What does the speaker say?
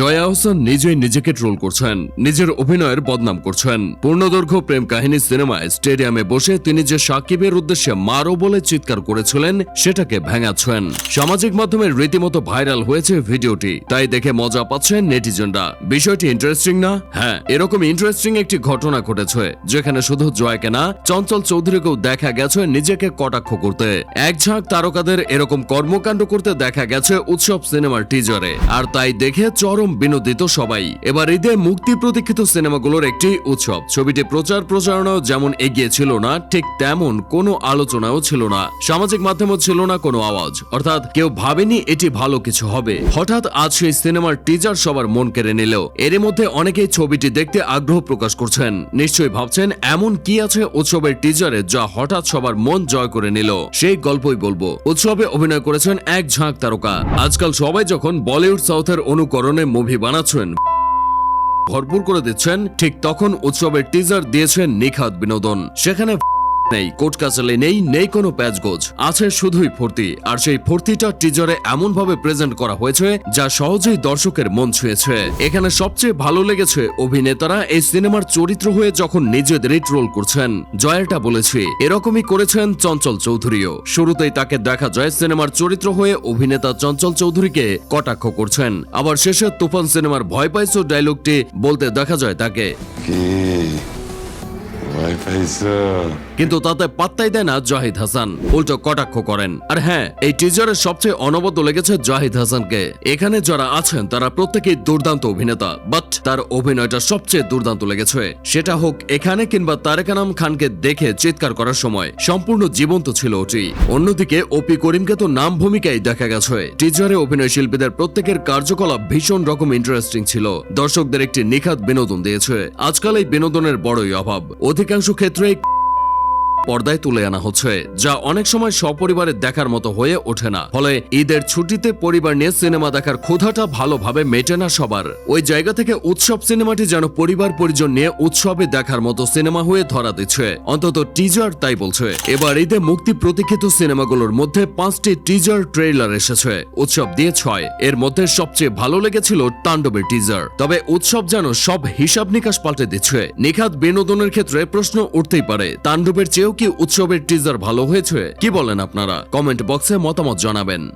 জয়া হোসেন নিজেই নিজেকে ট্রোল করছেন, নিজের অভিনয়ের বদনাম করছেন। পূর্ণদৈর্ঘ্য প্রেম কাহিনী সিনেমায় স্টেডিয়ামে বসে তিনি যে সাকিবের উদ্দেশ্যে মারো বলে চিৎকার করেছিলেন, সেটাকে ভেঙাচ্ছেন। সামাজিক মাধ্যমে রীতিমতো ভাইরাল হয়েছে ভিডিওটি, তাই দেখে মজা পাচ্ছেন নেটিজনরা। বিষয়টি ইন্টারেস্টিং না? হ্যাঁ এরকম ইন্টারেস্টিং একটি ঘটনা ঘটেছে, যেখানে শুধু জয়কে না, চঞ্চল চৌধুরীকেও দেখা গেছে নিজেকে কটাক্ষ করতে। এক ঝাঁক তারকাদের এরকম কর্মকাণ্ড করতে দেখা গেছে উৎসব সিনেমার টিজারে আর তাই দেখে চরম বিনোদিত সবাই। এবার ঈদে মুক্তি প্রতীক্ষিত সিনেমাগুলোর একটি উৎসব। ছবিটি প্রচার প্রচারণাও যেমন এগিয়ে ছিল না, ঠিক তেমন কোনো আলোচনাও ছিল না। সামাজিক মাধ্যমেও ছিল না কোনো আওয়াজ। অর্থাৎ কেউ ভাবেনি এটি ভালো কিছু হবে। হঠাৎ আজ সেই সিনেমার টিজার সবার মন কেড়ে নিল। এর মধ্যে অনেকেই ছবিটি দেখতে আগ্রহ প্রকাশ করছেন। নিশ্চয়ই ভাবছেন, এমন কি আছে উৎসবের টিজারে যা হঠাৎ সবার মন জয় করে নিল? সেই গল্পই বলব। উৎসবে অভিনয় করেছেন এক ঝাঁক তারকা। আজকাল সবাই যখন বলিউড সাউথের অনুকরণে মুভি বানাচ্ছেন। ভরপুর করে দিচ্ছেন ঠিক তখন উৎসবের টিজার দিয়েছেন নিখাত বিনোদন। সেখানে নেই কোর্ট নেই নেই কোনো প্যাচগোজ আছে শুধুই ফুর্তি, আর সেই ফুর্তিটা টিজারে এমন ভাবে প্রেজেন্ট করা হয়েছে, যা সহজেই দর্শকের মন ছুঁয়েছে। এখানে সবচেয়ে ভালো লেগেছে অভিনেতারা এই সিনেমার চরিত্র হয়ে যখন নিজেদেরই ট্রোল করছেন। জয়াটা বলেছি, এরকমই করেছেন চঞ্চল চৌধুরীও। শুরুতেই তাকে দেখা যায় সিনেমার চরিত্র হয়ে অভিনেতা চঞ্চল চৌধুরীকে কটাক্ষ করছেন। আবার শেষে তুফান সিনেমার ভয় পাইছো ডায়লগটি বলতে দেখা যায় তাকে। কিন্তু তাতে পাত্তাই দেয় না জাহিদ হাসান। উল্টো কটাক্ষ করেন। আর হ্যাঁ এই টিজারের সবচেয়ে অনবদ্য লেগেছে জাহিদ হাসানকে। এখানে যারা আছেন, তারা প্রত্যেকেই দুর্দান্ত অভিনেতা। বাট তার অভিনয়টা সবচেয়ে দুর্দান্ত লেগেছে। সেটা হোক এখানে কিংবা তারেকানাম খানকে দেখে চিৎকার করার সময়, সম্পূর্ণ জীবন্ত ছিল ওটি। অন্যদিকে ওপি করিমকে তো নাম ভূমিকায় দেখা গেছে। টিজারে অভিনয় শিল্পীদের প্রত্যেকের কার্যকলাপ ভীষণ রকম ইন্টারেস্টিং ছিল। দর্শকদের একটি নিখাত বিনোদন দিয়েছে। আজকাল এই বিনোদনের বড়ই অভাব। অধিকাংশ ক্ষেত্রেই পর্দায় তুলে আনা হচ্ছে, যা অনেক সময় সপরিবারে দেখার মতো হয়ে ওঠে না। ফলে ঈদের ছুটিতে পরিবার নিয়ে সিনেমা দেখার ক্ষুধাটা ভালোভাবে মেটে না সবার। ওই জায়গা থেকে উৎসব সিনেমাটি যেন পরিবার পরিজন নিয়ে উৎসবে দেখার মতো সিনেমা হয়ে ধরা দিচ্ছে। অন্তত টিজার তাই বলছে। এবার ঈদে মুক্তি প্রতীক্ষিত সিনেমাগুলোর মধ্যে পাঁচটি টিজার ট্রেইলার এসেছে। উৎসব দিয়ে ছয়। এর মধ্যে সবচেয়ে ভালো লেগেছিল তাণ্ডবের টিজার। তবে উৎসব যেন সব হিসাব নিকাশ পাল্টে দিচ্ছে। নিখাত বিনোদনের ক্ষেত্রে প্রশ্ন উঠতেই পারে, তাণ্ডবের চেয়েও কি উৎসবের টিজার ভালো হয়েছে? কি বলেন আপনারা? কমেন্ট বক্সে মতামত জানাবেন।